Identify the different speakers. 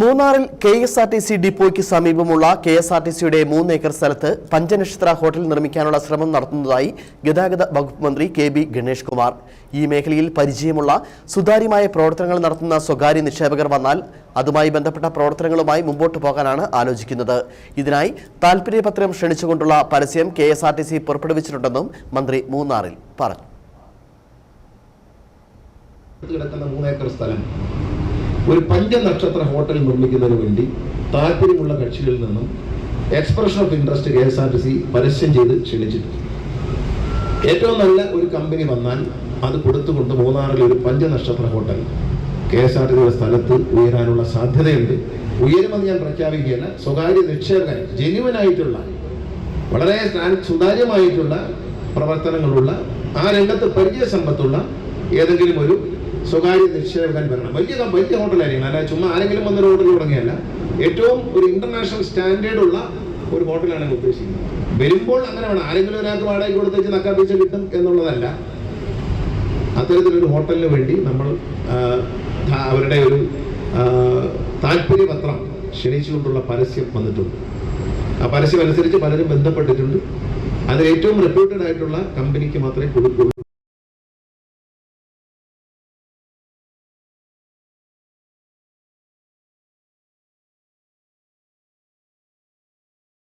Speaker 1: മൂന്നാറിൽ K S R T C ഡിപ്പോയ്ക്ക് സമീപമുള്ള K S R T സിയുടെ മൂന്ന് ഏക്കർ സ്ഥലത്ത് പഞ്ചനക്ഷത്ര ഹോട്ടൽ നിർമ്മിക്കാനുള്ള ശ്രമം നടത്തുന്നതായി ഗതാഗത വകുപ്പ് മന്ത്രി കെ ബി ഗണേഷ് കുമാർ. ഈ മേഖലയിൽ പരിചയമുള്ള സുതാര്യമായ പ്രവർത്തനങ്ങൾ നടത്തുന്ന സ്വകാര്യ നിക്ഷേപകർ വന്നാൽ അതുമായി ബന്ധപ്പെട്ട പ്രവർത്തനങ്ങളുമായി മുമ്പോട്ട് പോകാനാണ് ആലോചിക്കുന്നത്. ഇതിനായി താൽപര്യപത്രം ക്ഷണിച്ചുകൊണ്ടുള്ള പരസ്യം K S R T C പുറപ്പെടുവിച്ചിട്ടുണ്ടെന്നും മന്ത്രി മൂന്നാറിൽ പറഞ്ഞു.
Speaker 2: കിടക്കുന്ന മൂന്നേക്കർ സ്ഥലം. ഒരു പഞ്ചനക്ഷത്ര ഹോട്ടൽ നിർമ്മിക്കുന്നതിന് വേണ്ടി താല്പര്യമുള്ള കക്ഷികളിൽ നിന്നും expression of interest K S R T C പരസ്യം ചെയ്ത് ക്ഷണിച്ചിട്ടുണ്ട്. ഏറ്റവും നല്ല ഒരു കമ്പനി വന്നാൽ അത് കൊടുത്തുകൊണ്ട് മൂന്നാറിൽ ഒരു പഞ്ചനക്ഷത്ര hotel K S R T സിയുടെ സ്ഥലത്ത് ഉയരാനുള്ള സാധ്യതയുണ്ട്. ഉയരുമെന്ന് ഞാൻ പ്രഖ്യാപിക്കുകയല്ല സ്വകാര്യ നിക്ഷേപകൻ ജെന്യുവൻ ആയിട്ടുള്ള വളരെ സുതാര്യമായിട്ടുള്ള പ്രവർത്തനങ്ങളുള്ള ആ രംഗത്ത് പരിചയസമ്പത്തുള്ള ഏതെങ്കിലും ഒരു സ്വകാര്യ നിക്ഷേപകൻ വരണം. വലിയ വലിയ ഹോട്ടലായിരിക്കണം അല്ല ചുമ്മാ ആരെങ്കിലും വന്നൊരു ഹോട്ടൽ തുടങ്ങിയല്ല. ഏറ്റവും ഒരു ഇന്റർനാഷണൽ സ്റ്റാൻഡേർഡ് ഉള്ള ഒരു ഹോട്ടലാണ് ഉദ്ദേശിക്കുന്നത്. വരുമ്പോൾ അങ്ങനെ വേണം. ആരെങ്കിലും ഒരാൾക്ക് വാടകയ്ക്ക് കൊടുത്തേച്ച് നക്കാപ്പിച്ച കിട്ടും എന്നുള്ളതല്ല. അത്തരത്തിലൊരു ഹോട്ടലിന് വേണ്ടി നമ്മൾ അവരുടെ ഒരു താല്പര്യപത്രം ക്ഷണിച്ചുകൊണ്ടുള്ള പരസ്യം വന്നിട്ടുണ്ട്. ആ പരസ്യം അനുസരിച്ച് പലരും ബന്ധപ്പെട്ടിട്ടുണ്ട്. അതിൽ ഏറ്റവും റെപ്യൂട്ടഡ് ആയിട്ടുള്ള കമ്പനിക്ക് മാത്രമേ കൊടുക്കുള്ളൂ